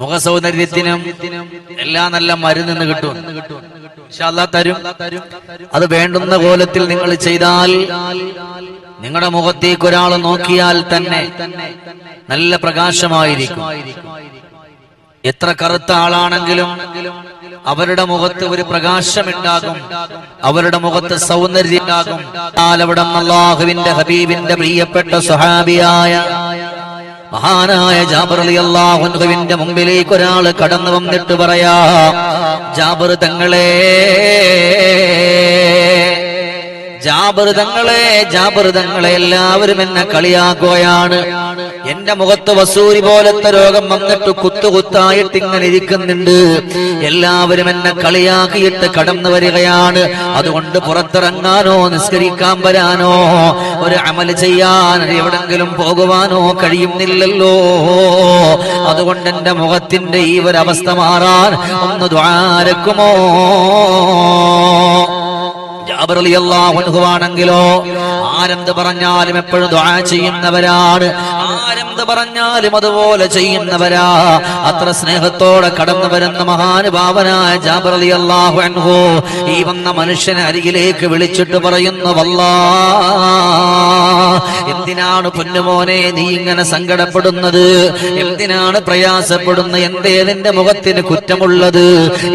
മുഖസൗന്ദര്യത്തിനും എല്ലാ നല്ല മരുന്ന് കിട്ടും. തരും. അത് വേണ്ടുന്ന കോലത്തിൽ നിങ്ങൾ ചെയ്താൽ നിങ്ങളുടെ മുഖത്തേക്ക് ഒരാൾ നോക്കിയാൽ തന്നെ നല്ല പ്രകാശമായിരിക്കും. എത്ര കറുത്ത ആളാണെങ്കിലും അവരുടെ മുഖത്ത് ഒരു പ്രകാശമുണ്ടാകും. അവരുടെ മുഖത്ത് സൗന്ദര്യം ഉണ്ടാകും അവിടെ അള്ളാഹുവിന്റെ ഹബീബിന്റെ പ്രിയപ്പെട്ട സുഹാബിയായ മഹാനായ ജാബർ അലി അള്ളാഹുവിന്റെ മുമ്പിലേക്ക് ഒരാൾ കടന്നു വന്നിട്ട് പറയാ ജാബർ തങ്ങളെ ജാബൃതങ്ങളെ ജാബൃതങ്ങളെ എല്ലാവരും എന്നെ കളിയാക്കുകയാണ്. എന്റെ മുഖത്ത് വസൂരി പോലത്തെ രോഗം വന്നിട്ട് കുത്തുകുത്തായിട്ട് ഇങ്ങനെ ഇരിക്കുന്നുണ്ട്. എല്ലാവരും എന്നെ കളിയാക്കിയിട്ട് കടന്നു വരികയാണ്. അതുകൊണ്ട് പുറത്തിറങ്ങാനോ നിസ്കരിക്കാൻ വരാനോ ഒരു അമൽ ചെയ്യാൻ എവിടെങ്കിലും പോകുവാനോ കഴിയുന്നില്ലല്ലോ. അതുകൊണ്ട് എന്റെ മുഖത്തിന്റെ ഈ ഒരവസ്ഥ മാറാൻ ഒന്ന് ദ്വാരക്കുമോ? ആണെങ്കിലോ? ആരെന്ത് പറഞ്ഞാലും എപ്പോഴും ദുആ ചെയ്യുന്നവരാണ്. ആരെന്ത് പറഞ്ഞാലും അതുപോലെ ചെയ്യുന്നവരാ. അത്ര സ്നേഹത്തോടെ കടന്നു വരുന്ന മഹാനുഭാവനായ ജാബർ റളിയല്ലാഹു അൻഹു ഈ വന്ന മനുഷ്യനെ അരികിലേക്ക് വിളിച്ചിട്ട് പറയുന്നു വല്ലാ എന്തിനാണ് പൊന്നുമോനെ നീ ഇങ്ങനെ സങ്കടപ്പെടുന്നത്? എന്തിനാണ് പ്രയാസപ്പെടുന്ന എന്തേ നിന്റെ മുഖത്തിന് കുറ്റമുള്ളത്?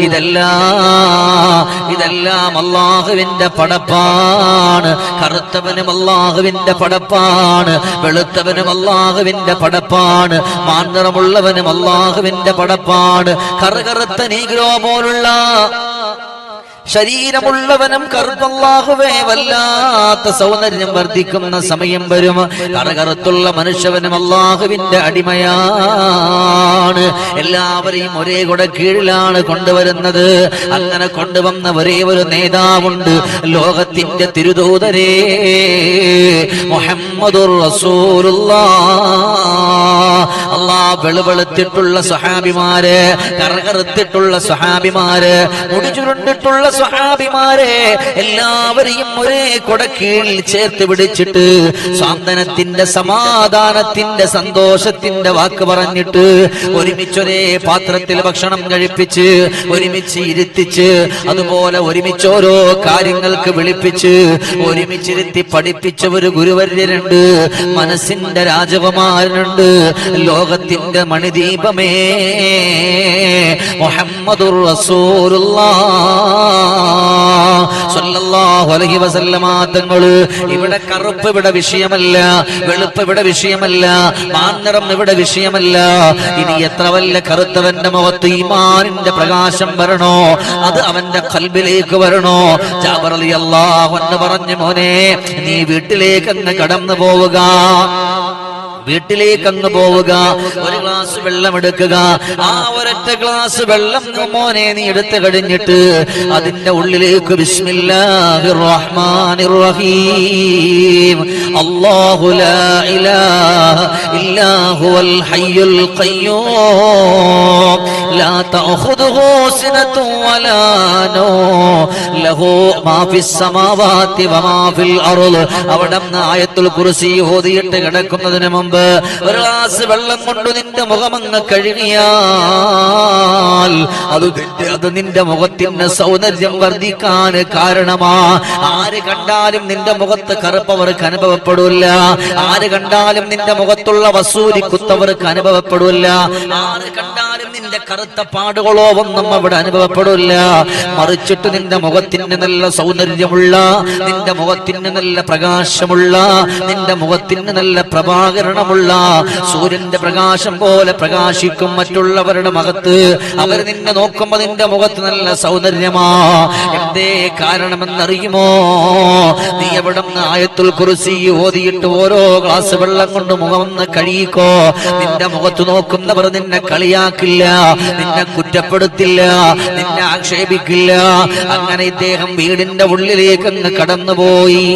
ഇതെല്ലാം ഇതെല്ലാം അള്ളാഹുവിന്റെ പടപ്പാണ്. കറുത്തവനും അള്ളാഹുവിന്റെ പടപ്പാണ്. വെളുത്തവനും അള്ളാഹുവിന്റെ പടപ്പാണ്. മാനിറമുള്ളവനും അള്ളാഹുവിന്റെ പടപ്പാണ്. കറുകറുത്ത നീഗ്രോ പോലുള്ള ശരീരമുള്ളവനും കറുത്തല്ലാഹുവേ വല്ലാത്ത സൗന്ദര്യം വർദ്ധിക്കുന്ന സമയം വരും കറകറുത്തുള്ള മനുഷ്യവനും അള്ളാഹുവിന്റെ അടിമയാണ്. എല്ലാവരെയും ഒരേ കൂടെ കീഴിലാണ് കൊണ്ടുവരുന്നത്. അങ്ങനെ കൊണ്ടുവന്ന ഒരേ ഒരു നേതാവുണ്ട് ലോകത്തിന്റെ തിരുദൂതരേ മുഹമ്മദുർ അള്ളാ വെളുവെളുത്തിട്ടുള്ള സ്വഹാബിമാര് കറകറുത്തിട്ടുള്ള സ്വഹാബിമാര് മുടിചുരുണ്ടിട്ടുള്ള സ്വഹാബിമാരെ എല്ലാവരെയും ഒരേ കൊടക്കീഴിൽ ചേർത്ത് പിടിച്ചിട്ട് സ്വാന്തനത്തിന്റെ സമാധാനത്തിന്റെ സന്തോഷത്തിന്റെ വാക്ക് പറഞ്ഞിട്ട് ഒരുമിച്ചൊരേ പാത്രത്തിൽ ഭക്ഷണം കഴിപ്പിച്ച് ഒരുമിച്ച് ഇരുത്തിച്ച് അതുപോലെ ഒരുമിച്ച് ഓരോ കാര്യങ്ങൾക്ക് വിളിപ്പിച്ച് ഒരുമിച്ചിരുത്തി പഠിപ്പിച്ച ഒരു ഗുരുവര്യരുണ്ട് മനസ്സിന്റെ രാജകുമാരനുണ്ട് ലോകത്തിന്റെ മണിദീപമേ. മുഹമ്മദുർ റസൂലുള്ളാഹ് അലഹി വസല്ലമാങ്ങൾ ഇവിടെ കറുപ്പ് ഇവിടെ വിഷയമല്ല വെളുപ്പ് ഇവിടെ വിഷയമല്ല മാന്നിറം ഇവിടെ വിഷയമല്ല. ഇനി എത്ര വല്ല കറുത്തവന്റെ മുഖത്ത് ഈമാനിന്റെ പ്രകാശം വരണോ? അത് അവന്റെ കൽബിലേക്ക് വരണോ? ജാബർ അലി എന്ന് പറഞ്ഞു മോനെ നീ വീട്ടിലേക്ക് കടന്നു പോവുക. വീട്ടിലേക്ക് അങ്ങ് പോവുക. ഒരു ഗ്ലാസ് വെള്ളം എടുക്കുക ആ ഒരൊറ്റ ഗ്ലാസ് വെള്ളം മോനെ നീ എടുത്തു കഴിഞ്ഞിട്ട് അതിന്റെ ഉള്ളിലേക്ക് ബിസ്മില്ലാഹിർ تأخذه سنة ولا نوم. له ما في السماوات وما في الأرض. അവിടെ ആയത്തുൽ കുർസി ഓതിയിട്ട് കിടക്കുന്നതിന് മുമ്പ് ഒരു ഗ്ലാസ് വെള്ളം കൊണ്ട് നിന്റെ മുഖമങ്ങ് കഴുകിയാൽ അത് അത് നിന്റെ മുഖത്തിന് സൗന്ദര്യം വർദ്ധിക്കാൻ കാരണമാ. ആര് കണ്ടാലും നിന്റെ മുഖത്ത് കറുപ്പവർക്ക് അനുഭവപ്പെടില്ല. ആര് കണ്ടാലും നിന്റെ മുഖത്തുള്ള വസൂരി കുത്തവർക്ക് അനുഭവപ്പെടില്ല. ആര് കണ്ടാലും നിന്റെ കറുത്ത പാടുകളോ ഒന്നും അവിടെ അനുഭവപ്പെടില്ല. മറിച്ചിട്ട് നിന്റെ മുഖത്തിന് നല്ല സൗന്ദര്യമുള്ള നിന്റെ മുഖത്തിന് നല്ല പ്രകാശമുള്ള നിന്റെ മുഖത്തിന് നല്ല പ്രഭാകരണമുള്ള സൂര്യന്റെ പ്രകാശം പോലെ പ്രകാശിക്കും മറ്റുള്ളവരുടെ മുഖത്ത്. അവർ നിന്നെ നോക്കുമ്പോ നിന്റെ മുഖത്ത് നല്ല സൗന്ദര്യമാ. എന്തേ കാരണമെന്നറിയുമോ? നീ എവിടെ ആയത്തുൽ കുറിസി ഓതിയിട്ട് ഓരോ ഗ്ലാസ് വെള്ളം കൊണ്ട് മുഖം ഒന്ന് കഴിയിക്കോ നിന്റെ മുഖത്ത് നോക്കുന്നവർ നിന്നെ കളിയാക്കില്ല. നിന്നെ കുറ്റപ്പെടുത്തില്ല നിന്നെ ആക്ഷേപിക്കില്ല. അങ്ങനെ ഇദ്ദേഹം വീടിന്റെ ഉള്ളിലേക്ക് അങ്ങ് കടന്നുപോയി.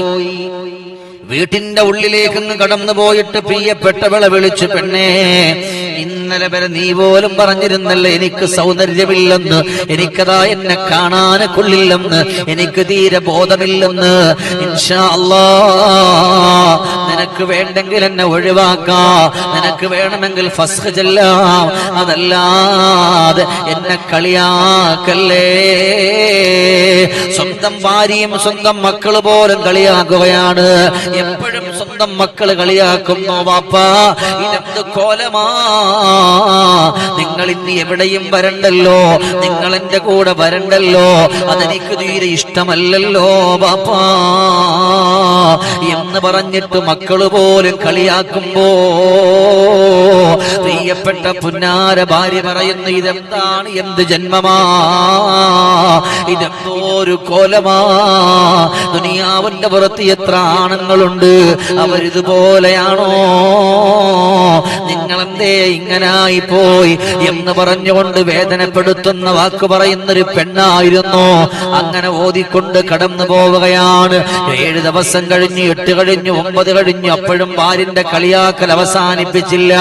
വീട്ടിന്റെ ഉള്ളിലേക്ക് അങ്ങ് കടന്നു പോയിട്ട് പ്രിയപ്പെട്ടവളെ വിളിച്ചു പെണ്ണേ ഇന്നലെ വരെ നീ പോലും പറഞ്ഞിരുന്നല്ലേ എനിക്ക് സൗന്ദര്യമില്ലെന്ന് എനിക്കതാ എന്നെ കാണാൻ കൊള്ളില്ലെന്ന് എനിക്ക് തീരെ ബോധമില്ലെന്ന്. നിനക്ക് വേണ്ടെങ്കിൽ എന്നെ ഒഴിവാക്കാ നിനക്ക് വേണമെങ്കിൽ ഫസ്ഖ് ചെല്ലാം. അതല്ലാതെ എന്നെ കളിയാക്കല്ലേ. സ്വന്തം ഭാര്യയും സ്വന്തം മക്കൾ പോലും കളിയാക്കുകയാണ്. എപ്പോഴും സ്വന്തം മക്കൾ കളിയാക്കുന്നു വാപ്പ? ഇതെന്ത് കോലമാ? നിങ്ങൾ ഇന്ന് എവിടെയും വരണ്ടല്ലോ? നിങ്ങൾ എന്റെ കൂടെ വരണ്ടല്ലോ? അതെനിക്ക് തീരെ ഇഷ്ടമല്ലല്ലോ ബാപ്പാ. എന്ന് പറഞ്ഞിട്ട് മക്കൾ പോലും കളിയാക്കുമ്പോ പ്രിയപ്പെട്ട പുന്നാര ഭാര്യ പറയുന്നു ഇതെന്താണ്? എന്ത് ജന്മമാ? ഇതെന്തോ ഒരു കോലമാ? ദുനിയാവിന്റെ പുറത്ത് എത്ര ആണുങ്ങളുണ്ട്? അവരിതുപോലെയാണോ? നിങ്ങളെന്തേ ഇങ്ങനായി പോയി എന്ന് പറഞ്ഞുകൊണ്ട് വേദനപ്പെടുത്തുന്ന വാക്ക് പറയുന്നൊരു പെണ്ണായിരുന്നു. അങ്ങനെ ഓതിക്കൊണ്ട് കടന്നു പോവുകയാണ്. ഏഴ് ദിവസം കഴിഞ്ഞ് എട്ട് കഴിഞ്ഞു ഒമ്പത് കഴിഞ്ഞു അപ്പോഴും ഭാര്യന്റെ കളിയാക്കൽ അവസാനിപ്പിച്ചില്ല.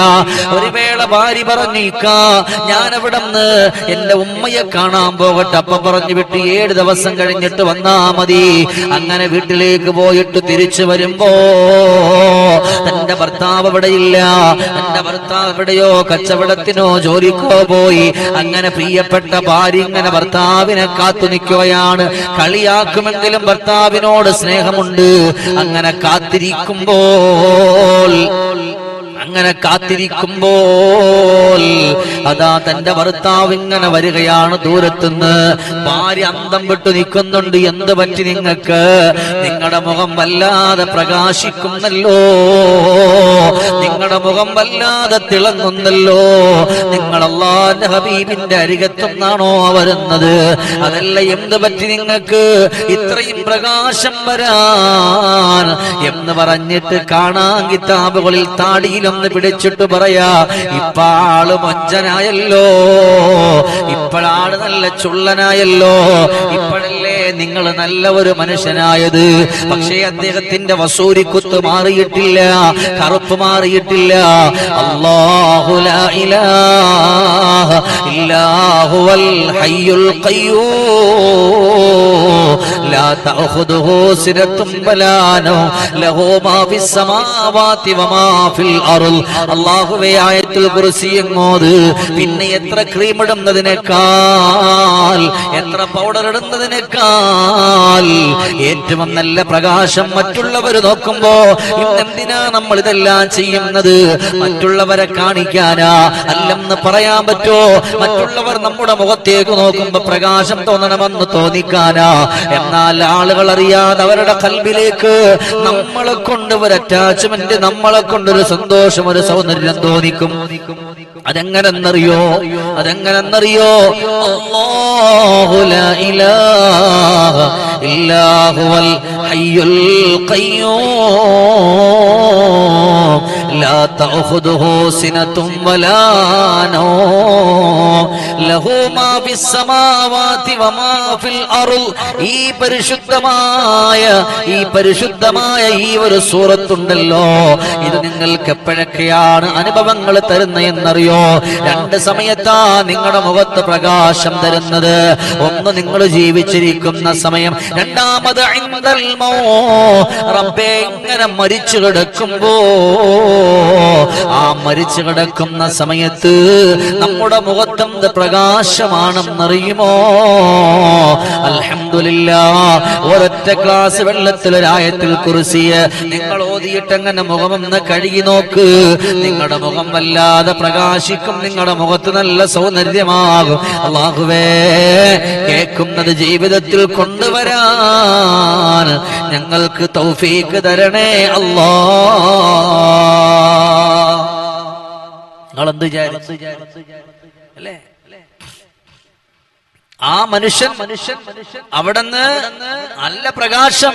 ഒരു വേള ഭാര്യ പറഞ്ഞു ഇക്ക ഞാൻ അവിടെ നിന്ന് എന്റെ ഉമ്മയെ കാണാൻ പോകട്ടെ. അപ്പൊ പറഞ്ഞു വിട്ട് ഏഴ് ദിവസം കഴിഞ്ഞിട്ട് വന്നാ മതി. അങ്ങനെ വീട്ടിലേക്ക് പോയിട്ട് തിരിച്ചു വരുമ്പോ തന്റെ ഭർത്താവ് ഇവിടെയില്ല തന്റെ ഭർത്താവ് എവിടെയോ കച്ചവടത്തിനോ ജോലിക്കോ പോയി. അങ്ങനെ പ്രിയപ്പെട്ട ഭാര്യ ഇങ്ങനെ ഭർത്താവിനെ കാത്തു നിൽക്കുകയാണ്. കളിയാക്കുമെങ്കിലും ഭർത്താവിനോട് സ്നേഹമുണ്ട്. അങ്ങനെ കാത്തിരിക്കുമ്പോൾ അങ്ങനെ കാത്തിരിക്കുമ്പോൾ അതാ തന്റെ ഭർത്താവ് ഇങ്ങനെ വരികയാണ് ദൂരത്തുനിന്ന്. ഭാര്യ അന്തം വിട്ടു നിൽക്കുന്നുണ്ട്. എന്ത് പറ്റി നിങ്ങൾക്ക്? നിങ്ങളുടെ മുഖം വല്ലാതെ പ്രകാശിക്കുന്നല്ലോ. നിങ്ങളുടെ മുഖം വല്ലാതെ തിളങ്ങുന്നല്ലോ. നിങ്ങൾ ഹബീബിന്റെ അരികത്തുനിന്നാണോ വരുന്നത്? അതല്ല എന്ത് പറ്റി നിങ്ങൾക്ക്? ഇത്രയും പ്രകാശം വരാൻ എന്ന് പറഞ്ഞിട്ട് കാണാൻ കിതാബുകളിൽ താടിയിലൊന്ന് പിടിച്ചിട്ട് പറയാ ഇപ്പാൾ മഞ്ചനായല്ലോ. ഇപ്പോഴാണ് നല്ല ചുള്ളനായല്ലോ. ഇപ്പോഴല്ലേ നിങ്ങൾ നല്ല ഒരു മനുഷ്യനായത്. പക്ഷേ അദ്ദേഹത്തിന്റെ വസൂരിക്കുത്ത് മാറിയിട്ടില്ല കറുപ്പ് മാറിയിട്ടില്ല. അല്ലാഹു ലാ ഇലാഹ ഇല്ലാ ഹുവൽ ഹയ്യുൽ ഖയ്യൂം. ലാ തഅഖുദുഹു സിനത്തും വലാ നൗം ലഹു മാ ഫിസ് സമാവാതി വമാ ഫിൽ അർൾ അല്ലാഹുവേ ആയത്തുൽ കുർസി എങ്ങോത്? പിന്നെ എത്ര ക്രീം ഇടുന്നതിനേക്കാൾ എത്ര പൗഡർ ഇടുന്നതിനേക്കാൾ ഏറ്റവും നല്ല പ്രകാശം മറ്റുള്ളവർ നോക്കുമ്പോ ഇന്നെന്തിനാ നമ്മൾ ഇതെല്ലാം ചെയ്യുന്നത്? മറ്റുള്ളവരെ കാണിക്കാനാ അല്ലെന്ന് പറയാൻ പറ്റോ? മറ്റുള്ളവർ നമ്മുടെ മുഖത്തേക്ക് നോക്കുമ്പോ പ്രകാശം തോന്നണമെന്ന് തോന്നിക്കാനാ. എന്നാൽ ആളുകൾ അറിയാതെ അവരുടെ കൽവിലേക്ക് നമ്മളെ കൊണ്ട് ഒരു അറ്റാച്ച്മെന്റ് നമ്മളെ കൊണ്ടൊരു സന്തോഷം ഒരു സൗന്ദര്യം തോന്നിക്കും. അതെങ്ങനെന്നറിയോ? അതെങ്ങനെന്നറിയോ? അല്ലാഹു ലാ ഇലാഹ അർൾ ഈ പരിശുദ്ധമായ ഈ പരിശുദ്ധമായ ഈ ഒരു സൂറത്തുണ്ടല്ലോ. ഇത് നിങ്ങൾക്ക് എപ്പോഴൊക്കെയാണ് അനുഭവങ്ങൾ തരുന്ന എന്നറിയോ? രണ്ട് സമയത്താ നിങ്ങളുടെ മുഖത്ത് പ്രകാശം തരുന്നത്. ഒന്ന് നിങ്ങൾ ജീവിച്ചിരിക്കുന്ന സമയം. രണ്ടാമത്. റബ്ബേ ഇങ്ങനെ മരിച്ചു കിടക്കുമ്പോ ആ മരിച്ചു കിടക്കുന്ന സമയത്ത് നമ്മുടെ മുഖത്തെന്ത് പ്രകാശമാണെന്നറിയുമോ? അലഹമില്ല ഒരൊറ്റ ക്ലാസ് വെള്ളത്തിലൊരായത്തിൽ കുറിസിയ നിങ്ങൾ ഓതിയിട്ട് മുഖമെന്ന് കഴുകി നോക്ക്. നിങ്ങളുടെ മുഖം വല്ലാതെ പ്രകാശിക്കും നിങ്ങളുടെ മുഖത്ത് നല്ല സൗന്ദര്യമാകും. അള്ളാഹുവേ കേൾക്കുന്നത് ജീവിതത്തിൽ കൊണ്ടുവരാൻ ഞങ്ങൾക്ക് തൗഫീക്ക് തരണേ അല്ലാ. നിങ്ങളെന്ത് വിചാരിച്ചു? അല്ലേ? ആ മനുഷ്യൻ മനുഷ്യൻ അവിടുന്ന് നല്ല പ്രകാശം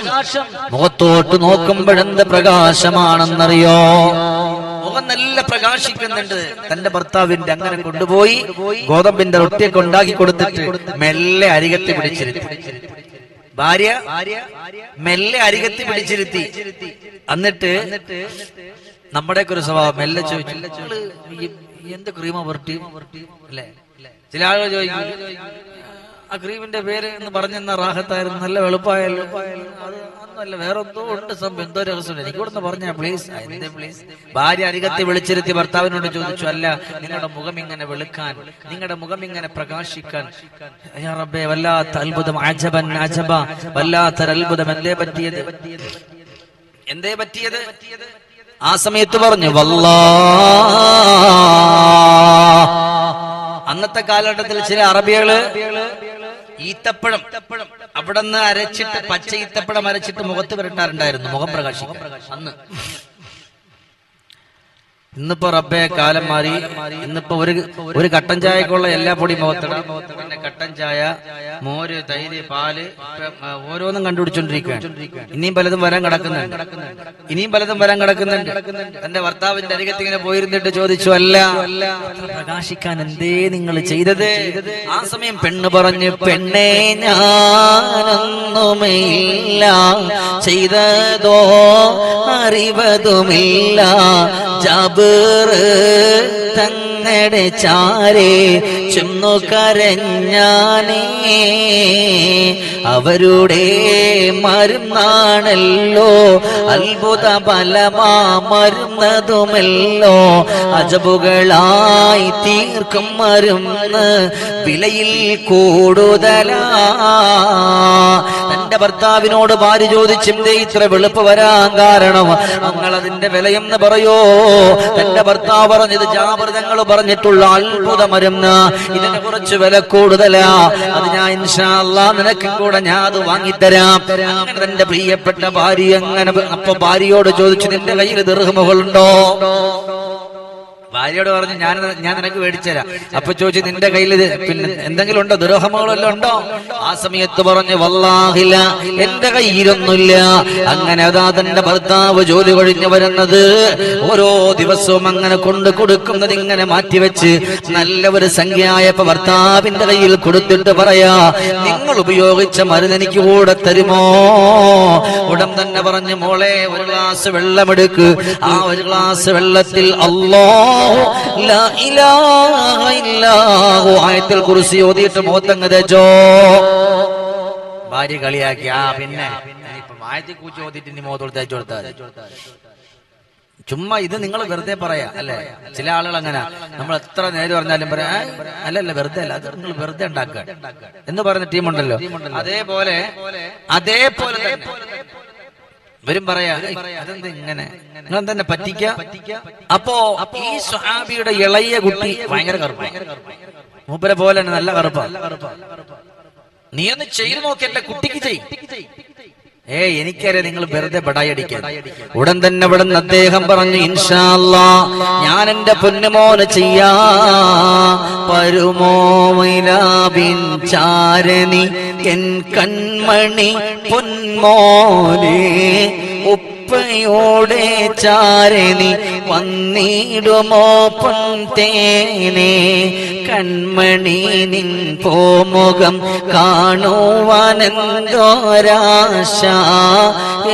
മുഖത്തോട്ട് നോക്കുമ്പോഴെന്ത് പ്രകാശമാണെന്നറിയോ? മുഖം നല്ല പ്രകാശിക്കുന്നുണ്ട്. തന്റെ ഭർത്താവിന്റെ അങ്ങനെ കൊണ്ടുപോയി ഗോതമ്പിന്റെ റൊട്ടിയൊക്കെ ഉണ്ടാക്കി കൊടുത്തിട്ട് മെല്ലെ അരികത്തി പിടിച്ചിരുത്തി. ഭാര്യ മെല്ലെ അരികത്തി പിടിച്ചിരുത്തി. എന്നിട്ട് നമ്മുടെയൊക്കെ ഒരു സ്വഭാവം മെല്ലെ ചോദിച്ചു. "നിങ്ങൾ എന്ത് ക്രീമാ പുരട്ടി? അല്ലേ? ചില ആളുകൾ ചോദിക്കും ആ ക്രീമിന്റെ പേര് എന്ന് പറഞ്ഞെന്ന റാഹത്തായിരുന്നു നല്ല വെളുപ്പായല്ലോ. അത് അന്നല്ല വേറെ എന്തോ ഉണ്ട് സംഭവം എന്തോ രഹസ്യം എനിക്ക് ഇവിടെ പറഞ്ഞ പ്ലീസ് എന്തേ പ്ലീസ്? ഭാര്യ അരികത്തെ വിളിച്ചിരുത്തി ഭർത്താവിനോട് ചോദിച്ചു അല്ല നിങ്ങളുടെ മുഖം ഇങ്ങനെ വെളുക്കാൻ നിങ്ങളുടെ മുഖം ഇങ്ങനെ പ്രകാശിക്കാൻ. റബ്ബേ വല്ലാത്ത അത്ഭുതം അജബൻ അജബ വല്ലാത്തൊരത്ഭുതം എന്തേ പറ്റിയത്? എന്തേ പറ്റിയത്? ആ സമയത്ത് പറഞ്ഞു വല്ലാ അന്നത്തെ കാലഘട്ടത്തിൽ ചില അറബികൾ ഈത്തപ്പഴം അവിടെ നിന്ന് അരച്ചിട്ട് പച്ച ഈത്തപ്പഴം അരച്ചിട്ട് മുഖത്ത് പുരട്ടാറുണ്ടായിരുന്നു മുഖം പ്രകാശിക്കും അന്ന്. ഇന്നിപ്പോ റബ്ബെ കാലം മാറി. ഇന്നിപ്പോ ഒരു ഒരു കട്ടൻ ചായക്കുള്ള എല്ലാ പൊടി മുഖത്തിടാം. പിന്നെ കട്ടൻ ചായ മോര് തൈര് പാൽ ഓരോന്നും കണ്ടുപിടിച്ചോണ്ടിരിക്കുകയാണ്. ഇനിയും പലതും വരാൻ കിടക്കുന്നുണ്ട്. ഇനിയും പലതും വരാൻ കിടക്കുന്നുണ്ട്. എന്റെ ഭർത്താവിന്റെ അരികത്ത് ഇങ്ങനെ പോയിരുന്നിട്ട് ചോദിച്ചു അല്ല പ്രകാശിക്കാൻ എന്തേ നിങ്ങൾ ചെയ്തത്? ആ സമയം പെണ്ണ് പറഞ്ഞു പെണ്ണെ ഞാനൊന്നുമില്ല. ചെയ്തതോ അറിവതുമില്ല. ജബറ് തങ്ങടെ ചാരെ ചുന്നു കരഞ്ഞാനേ. അവരുടെ മരുന്നാണല്ലോ. അത്ഭുത ബലമാ മരുന്നതുമല്ലോ. അജബുകളായി തീർക്കും മരുന്ന് വിലയിൽ കൂടുതലാ. തന്റെ ഭർത്താവിനോട് ഭാര്യ ചോദിച്ചെന്തേ ഇത്ര വെളുപ്പ് വരാൻ കാരണം. നിങ്ങൾ അതിന്റെ വിലയെന്ന് പറയോ? തന്റെ ഭർത്താവ് പറഞ്ഞത് ജാബർ പറഞ്ഞിട്ടുള്ള അത്ഭുതമരുന്ന് ഇതിനെ കുറച്ച് വില കൂടുതലാ. അത് ഞാൻ ഇൻഷാല്ല നിനക്ക് കൂടെ ഞാൻ അത് വാങ്ങിത്തരാം. എന്റെ പ്രിയപ്പെട്ട ഭാര്യ അങ്ങനെ അപ്പൊ ഭാര്യയോട് ചോദിച്ചു നിന്റെ കയ്യിൽ ദീർഘമുകളുണ്ടോ ഭാര്യയോട് പറഞ്ഞു ഞാൻ ഞാൻ നിനക്ക് മേടിച്ചുതരാം അപ്പൊ ചോദിച്ചു നിന്റെ കയ്യിൽ പിന്നെ എന്തെങ്കിലും ഉണ്ടോ? ദുരോഹമകളെല്ലാം ഉണ്ടോ? ആ സമയത്ത് പറഞ്ഞു വല്ലാഹില്ല എന്റെ കയ്യിലൊന്നുമില്ല. അങ്ങനെ അതാ തന്റെ ഭർത്താവ് ജോലി കഴിഞ്ഞു വരുന്നത്. ഓരോ ദിവസവും അങ്ങനെ കൊണ്ട് കൊടുക്കുന്നത് ഇങ്ങനെ മാറ്റിവെച്ച് നല്ല ഒരു സംഖ്യയായപ്പോ ഭർത്താവിന്റെ കയ്യിൽ കൊടുത്തിട്ട് പറയാ നിങ്ങൾ ഉപയോഗിച്ച മരുന്ന് എനിക്ക് കൂടെ തരുമോ? ഉടൻ തന്നെ പറഞ്ഞു മോളെ ഒരു ഗ്ലാസ് വെള്ളമെടുക്ക്. ആ ഒരു ഗ്ലാസ് വെള്ളത്തിൽ അല്ലോ ആയത്തിൽ കുറിച്ച് ഓതിയിട്ട് മുഖത്തങ്ങ് തേച്ചോ. ഭാര്യ കളിയാക്കി. ആ പിന്നെ. ആയത്തിൽ കുറിച്ച് ഓതിയിട്ട് ഇനി മുഖത്തോട് തേച്ചു ചുമ്മാ ഇത് നിങ്ങൾ വെറുതെ പറയാ അല്ലെ? ചില ആളുകൾ അങ്ങനെ. നമ്മൾ എത്ര നേരം പറഞ്ഞാലും പറയാ "ആ, അല്ലല്ല വെറുതെ അല്ല. നിങ്ങൾ വെറുതെ ഉണ്ടാക്കുക. എന്ന് പറയുന്ന ടീമുണ്ടല്ലോ. അതേപോലെ അതേപോലെ ഇവരും പറയാ അതെന്താ ഇങ്ങനെ? നിങ്ങൾ തന്നെ പറ്റിക്ക? അപ്പോ ഈ സ്വഹാബിയുടെ ഇളയ കുട്ടി ഭയങ്കര കറുപ്പാണ് മൂപ്പരെ പോലെ തന്നെ നല്ല കറുപ്പ. നീ ഒന്ന് ചെയ്തു നോക്കി എന്റെ കുട്ടിക്ക് ചെയ്. ഏ എനിക്കറിയാം നിങ്ങൾ വെറുതെ ബടായി അടിക്കാൻ. ഉടൻ തന്നെ ഇവിടെ നിന്ന് അദ്ദേഹം പറഞ്ഞു ഇൻഷാല്ല ഞാൻ എന്റെ പൊന്നുമോന് ചെയ്യാ. പരുമോമിലാബിൻ ചാരണി? എൻ കൺമണി പൊന്മോനെ ഉപ്പയോടെ ചാരണി വന്നിടുമോ പൊന്തേനെ കൺമണി നിൻ പോമുഖം കാണുവാനെന്തോരാശ?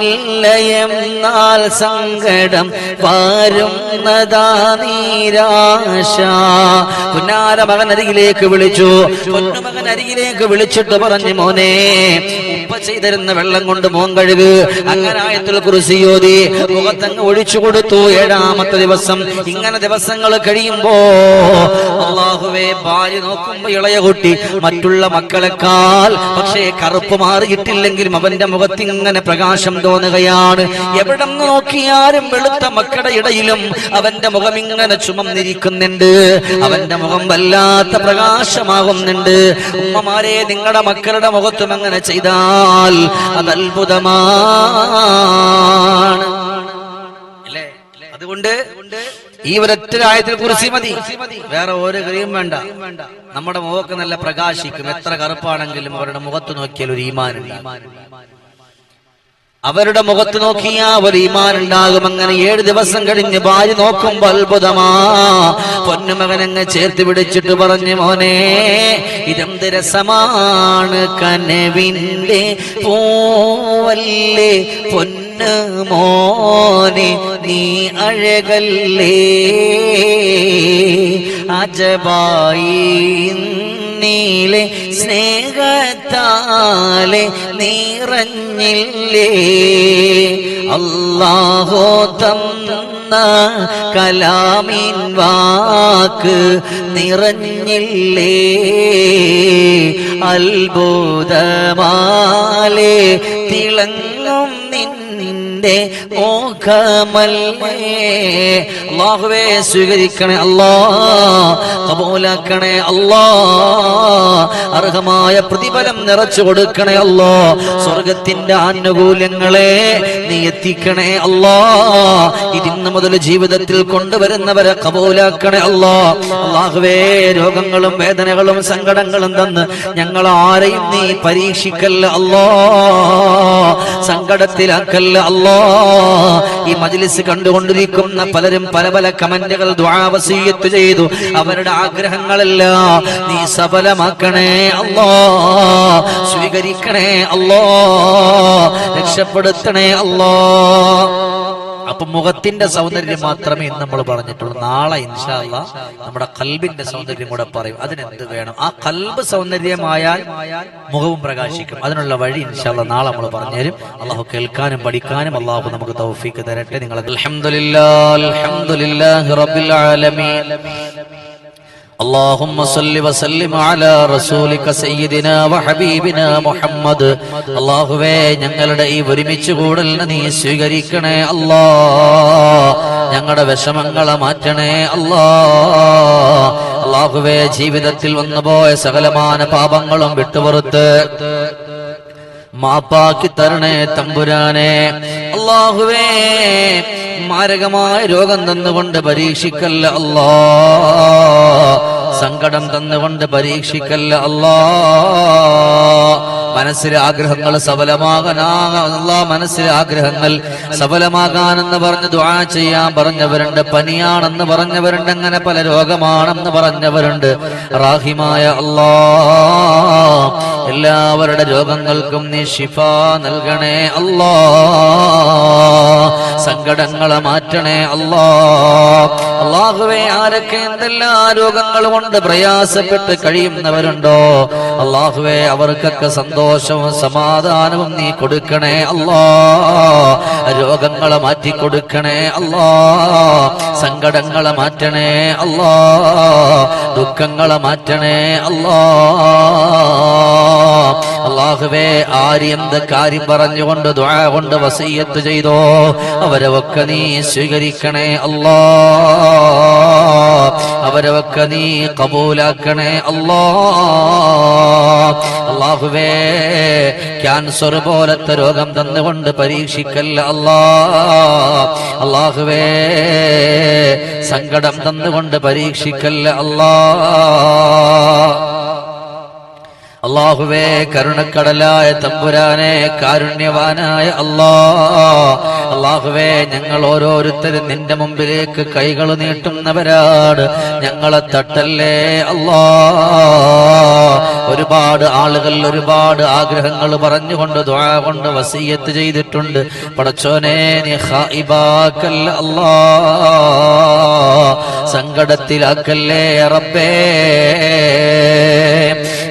ഇല്ലയെന്നാൽ സങ്കടം വരുന്നതാ നീരാശ. പുന്നാര മകൻ അരികിലേക്ക് വിളിച്ചു. പൊന്നുമകൻ അരികിലേക്ക് വിളിച്ചിട്ട് പറഞ്ഞു മോനെ ഉപ്പ ചെയ്തിരുന്ന വെള്ളം കൊണ്ട് മോൻ കഴുകു. അങ്ങനായത്തിൽ കുറിസിയോതി മുഖത്തങ്ങ് ഒഴിച്ചു കൊടുത്തു. ഏഴാമത്തെ ദിവസം ഇങ്ങനെ ദിവസങ്ങൾ കഴിയുമ്പോ അള്ളാഹുവേ ഭാര്യ നോക്കുമ്പോ ഇളയ കുട്ടി മറ്റുള്ള മക്കളെക്കാൾ പക്ഷേ കറുപ്പ് മാറിയിട്ടില്ലെങ്കിലും അവന്റെ മുഖത്ത് ഇങ്ങനെ പ്രകാശം തോന്നുകയാണ്. എവിടെ നോക്കിയാലും വെളുത്ത മക്കളുടെ ഇടയിലും അവന്റെ മുഖം ഇങ്ങനെ ചുമന്നിരിക്കുന്നുണ്ട്. അവന്റെ മുഖം വല്ലാത്ത പ്രകാശമാകുന്നുണ്ട്. ഉമ്മമാരെ നിങ്ങളുടെ മക്കളുടെ മുഖത്തും അങ്ങനെ ചെയ്താൽ അത് അത്ഭുതമാണ് അല്ലേ? അതുകൊണ്ട് ഈ ഒരൊറ്റ ആയത്തിൽ കുറിച്ച് മതി. വേറെ ഒരു ക്രീം വേണ്ട. നമ്മുടെ മുഖമൊക്കെ നല്ല പ്രകാശിക്കും. എത്ര കറുപ്പാണെങ്കിലും അവരുടെ മുഖത്ത് നോക്കിയാൽ ഒരു ഈമാനുണ്ട്. അവരുടെ മുഖത്ത് നോക്കിയാ ഒരു ഈമാൻ ഉണ്ടാകും. അങ്ങനെ ഏഴ് ദിവസം കഴിഞ്ഞ് ഭാര്യ നോക്കുമ്പോൾ അത്ഭുതമാ. പൊന്നുമകനങ്ങ് ചേർത്ത് പിടിച്ചിട്ട് പറഞ്ഞു മോനെ ഇതെന്ത് രസമാണ് കനവിന്റെ പോവല്ലേ? പൊന്നു മോനെ നീ അഴകല്ലേ? അജബായി നീലെ സ്നേഹത്താലെ നിറഞ്ഞില്ലേ? അല്ലാഹോ തന്ന കലാമിൻ വാക്ക് നിറഞ്ഞില്ലേ? അത്ഭുതമാലെ തിളങ്ങും നിന്റെ അള്ളാഹുവേ സ്വീകരിക്കണേ അല്ലാ കബൂലാക്കണേ അല്ലാ അർഹമായ പ്രതിഫലം നിറച്ചു കൊടുക്കണേ അല്ലോ സ്വർഗത്തിന്റെ ആനുകൂല്യങ്ങളെ നീ എത്തിക്കണേ അല്ലാ ഇതിന്ന് മുതൽ ജീവിതത്തിൽ കൊണ്ടുവരുന്നവരെ കബൂലാക്കണേ അല്ലോ. അള്ളാഹുവേ രോഗങ്ങളും വേദനകളും സങ്കടങ്ങളും തന്ന് ഞങ്ങൾ ആരെയും നീ പരീക്ഷിക്കല്ല അല്ലോ സങ്കടത്തിലാക്കല്ല അല്ലോ ഈ മജ്ലിസ് കണ്ടുകൊണ്ടിരിക്കുന്ന പലരും പല പല കമന്റുകൾ ദ്വാവസീയത്ത് ചെയ്തു. അവരുടെ ആഗ്രഹങ്ങളെല്ലാം നീ സഫലമാക്കണേ അല്ലോ. സ്വീകരിക്കണേ അല്ലോ. രക്ഷപ്പെടുത്തണേ അല്ലോ. അപ്പൊ മുഖത്തിന്റെ സൗന്ദര്യം മാത്രമേ ഇന്ന് നമ്മൾ പറഞ്ഞിട്ടുള്ളൂ. നാളെ ഇൻഷാല്ല നമ്മുടെ കൽബിന്റെ സൗന്ദര്യം കൂടെ പറയും. അതിനെന്ത് വേണം? ആ കൽബ് സൗന്ദര്യമായാൽ മുഖവും പ്രകാശിക്കും. അതിനുള്ള വഴി ഇൻഷാല്ല നാളെ നമ്മൾ പറഞ്ഞുതരും അള്ളാഹു കേൾക്കാനും പഠിക്കാനും അള്ളാഹു നമുക്ക് തൗഫീക്ക് തരട്ടെ. നിങ്ങൾ റബ്ബിൽ ആലമീൻ. اللهم صل وسلم على رسولك سيدنا وحبيبنا മുഹമ്മദ് അള്ളാഹുവേ ഞങ്ങളുടെ ഈ ഒരുമിച്ച് കൂടലിനെ നീ സ്വീകരിക്കണേ അല്ലാ ഞങ്ങളുടെ വിഷമങ്ങളെ മാറ്റണേ അല്ലാ അള്ളാഹുവേ ജീവിതത്തിൽ വന്നുപോയ സകലമാന പാപങ്ങളും വിട്ടുപുറത്ത് മാപ്പാക്കി തരണേ തമ്പുരാനെ അള്ളാഹുവേ മാരകമായ രോഗം തന്നുകൊണ്ട് പരീക്ഷിക്കല്ല അല്ലാ സങ്കടം തന്നുകൊണ്ട് പരീക്ഷിക്കല്ല അല്ലാ മനസ്സിലെ ആഗ്രഹങ്ങൾ സബലമാകാനാ മനസ്സിലെ ആഗ്രഹങ്ങൾ സഫലമാകാനെന്ന് പറഞ്ഞ് ദ്വാ ചെയ്യാൻ പറഞ്ഞവരുണ്ട്. പനിയാണെന്ന് പറഞ്ഞവരുണ്ട്. അങ്ങനെ പല രോഗമാണെന്ന് പറഞ്ഞവരുണ്ട്. റാഹിമായ അല്ലാ എല്ലാവരുടെ രോഗങ്ങൾക്കും നീ ഷിഫ നൽകണേ അല്ലാ സങ്കടങ്ങളെ മാറ്റണേ അല്ലാ. അള്ളാഹുവെ ആരൊക്കെ എന്തെല്ലാം രോഗങ്ങൾ കൊണ്ട് പ്രയാസപ്പെട്ട് കഴിയുന്നവരുണ്ടോ? അള്ളാഹുവെ അവർക്കൊക്കെ സന്തോഷവും സമാധാനവും നീ കൊടുക്കണേ അല്ലാ. രോഗങ്ങളെ മാറ്റി കൊടുക്കണേ അല്ലാ. സങ്കടങ്ങളെ മാറ്റണേ അല്ലാ. ദുഃഖങ്ങളെ മാറ്റണേ അല്ലാ. അള്ളാഹുവേ ആര് എന്ത് കാര്യം പറഞ്ഞുകൊണ്ട് കൊണ്ട് വസീയത്ത് ചെയ്തോ? അവരെ ഒക്കെ നീ സ്വീകരിക്കണേ അല്ലാ. ഒക്കെ നീ കബൂലാക്കണേ അല്ലാ. അള്ളാഹുവേ ക്യാൻസർ പോലത്തെ രോഗം തന്നുകൊണ്ട് പരീക്ഷിക്കല്ല അല്ലാ. അള്ളാഹുവേ സങ്കടം തന്നുകൊണ്ട് പരീക്ഷിക്കല്ല അല്ലാ. അള്ളാഹുവേ കരുണക്കടലായ തമ്പുരാനെ കാരുണ്യവാനായ അല്ലാ. അള്ളാഹുവേ ഞങ്ങൾ ഓരോരുത്തരും നിന്റെ മുമ്പിലേക്ക് കൈകൾ നീട്ടുന്നവരാണ്. ഞങ്ങളെ തട്ടല്ലേ അല്ലാ. ഒരുപാട് ആളുകൾ ഒരുപാട് ആഗ്രഹങ്ങൾ പറഞ്ഞുകൊണ്ട് കൊണ്ട് വസീയത്ത് ചെയ്തിട്ടുണ്ട്. പടച്ചോനെ സങ്കടത്തിലാക്കല്ലേ റബ്ബേ.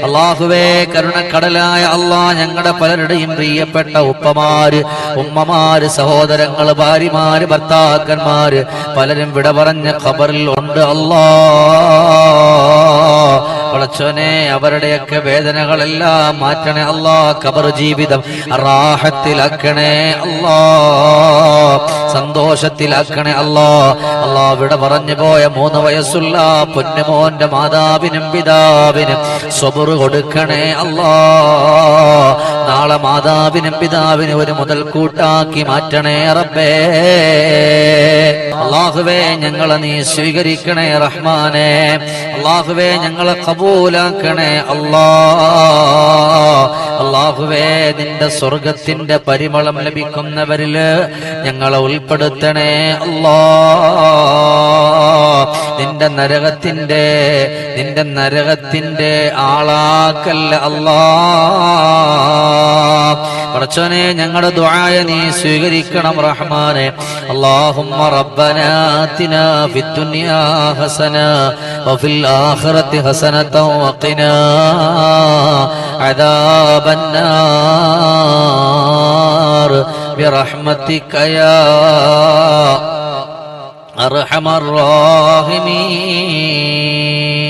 അള്ളാഹുവേ കരുണക്കടലായ അള്ളാ ഞങ്ങളുടെ പലരുടെയും പ്രിയപ്പെട്ട ഉപ്പമാര് ഉമ്മമാര് സഹോദരങ്ങൾ ഭാര്യമാര് ഭർത്താക്കന്മാര് പലരും വിട പറഞ്ഞ ഖബറിൽ ഉണ്ട് അല്ലാ വളച്ചോനെ അവരുടെയൊക്കെ വേദനകളെല്ലാം മാറ്റണേ അല്ലാ കബർ ജീവിതം റാഹത്തിലാക്കണേ അല്ലാ സന്തോഷത്തിലാക്കണേ അല്ലാ. അല്ലാ ഇവിടെ പറഞ്ഞു പോയ മൂന്ന് വയസ്സുള്ള പൊന്നുമോന്റെ മാതാവിനും പിതാവിനും സ്വബുറ് കൊടുക്കണേ അല്ലാ. നാളെ മാതാവിനും പിതാവിനും ഒരു മുതൽക്കൂട്ടാക്കി മാറ്റണേ റബ്ബേ. അള്ളാഹുവേ ഞങ്ങളെ നീ സ്വീകരിക്കണേ റഹ്മാനെ. അള്ളാഹുവേ ഞങ്ങളെ കബൂലാക്കണേ അല്ലാ അള്ളാഹുവേ നിന്റെ സ്വർഗത്തിന്റെ പരിമളം ലഭിക്കുന്നവരിൽ ഞങ്ങളെ ഉൾപ്പെടുത്തണേ. അല്ലാ നിന്റെ നരകത്തിന്റെ നിന്റെ നരകത്തിന്റെ ആളാക്കല്ല അല്ലാ. പടച്ചോനെ ഞങ്ങളുടെ ദുആയ നീ സ്വീകരിക്കണം റഹ്മാനെ اللهم ربنا آتنا في الدنيا حسنة وفي الآخرة حسنة وقنا عذاب النار برحمتك يا أرحم الراحمين